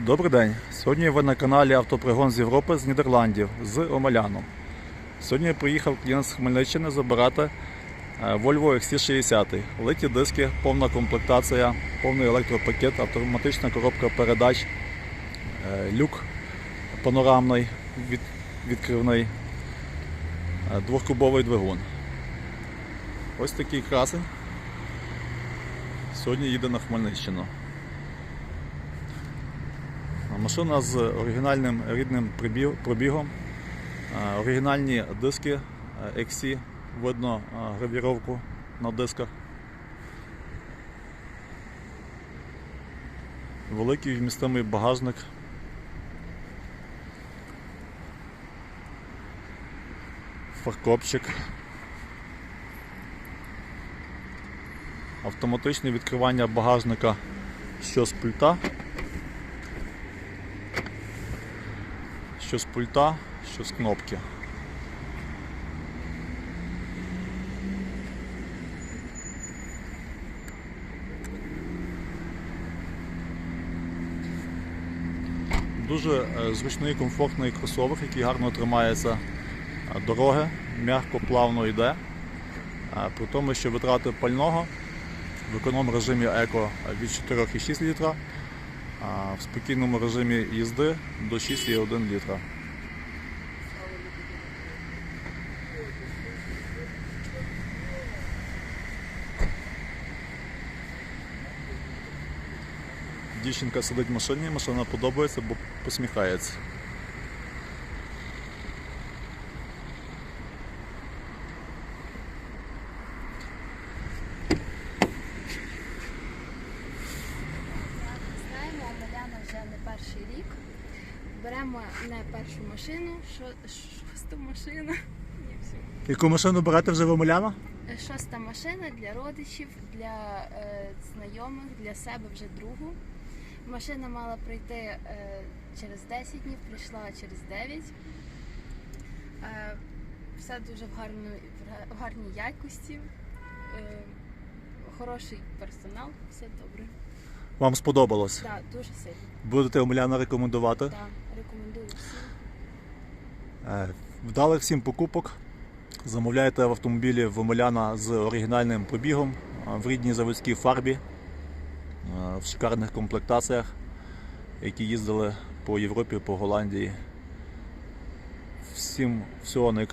Добрий день. Сьогодні ви на каналі Автопригон з Європи з Нідерландів з Омеляном. Сьогодні приїхав клієнт з Хмельниччини забирати е, Volvo XC60. Литі диски, повна комплектація, повний електропакет, автоматична коробка передач, е, люк панорамний, від, відкривний, е, двохкубовий двигун. Ось такий красень. Сьогодні їде на Хмельниччину. Машина з оригінальним рідним пробігом. Оригінальні диски е, XC, видно гравіровку на дисках. Великий вмістимий багажник. Фаркопчик. Автоматичне відкривання багажника що з пульта. Що з пульта, що з кнопки. Дуже е, зручний комфортний кросовер, який гарно тримається е, дороги, м'яко, плавно йде. Е, При тому, що витрати пального в економ режимі еко від 4,6 літра, а в спокійному режимі їзди до 6,1 літра. Дівчинка сидить в машині, машина подобається, бо посміхається. Знаємо, Омеляна вже не перший рік. Беремо не першу машину, шо- шосту машину. Ні, всю. Яку машину берете вже в Омеляна? Шоста машина для родичів, для е, знайомих, для себе вже другу. Машина мала прийти е, через 10 днів, прийшла через 9. Е, все дуже в, гарну, в гарній якості. Е, хороший персонал, все добре. Вам сподобалось? Так, дуже сильно. Будете Омеляна рекомендувати? Так, рекомендую всім. Е, Вдалих всім покупок. Замовляйте в автомобілі в Омеляна з оригінальним пробігом е, в рідній заводській фарбі, е, в шикарних комплектаціях, які їздили по Європі, по Голландії. Всім всього найкращого.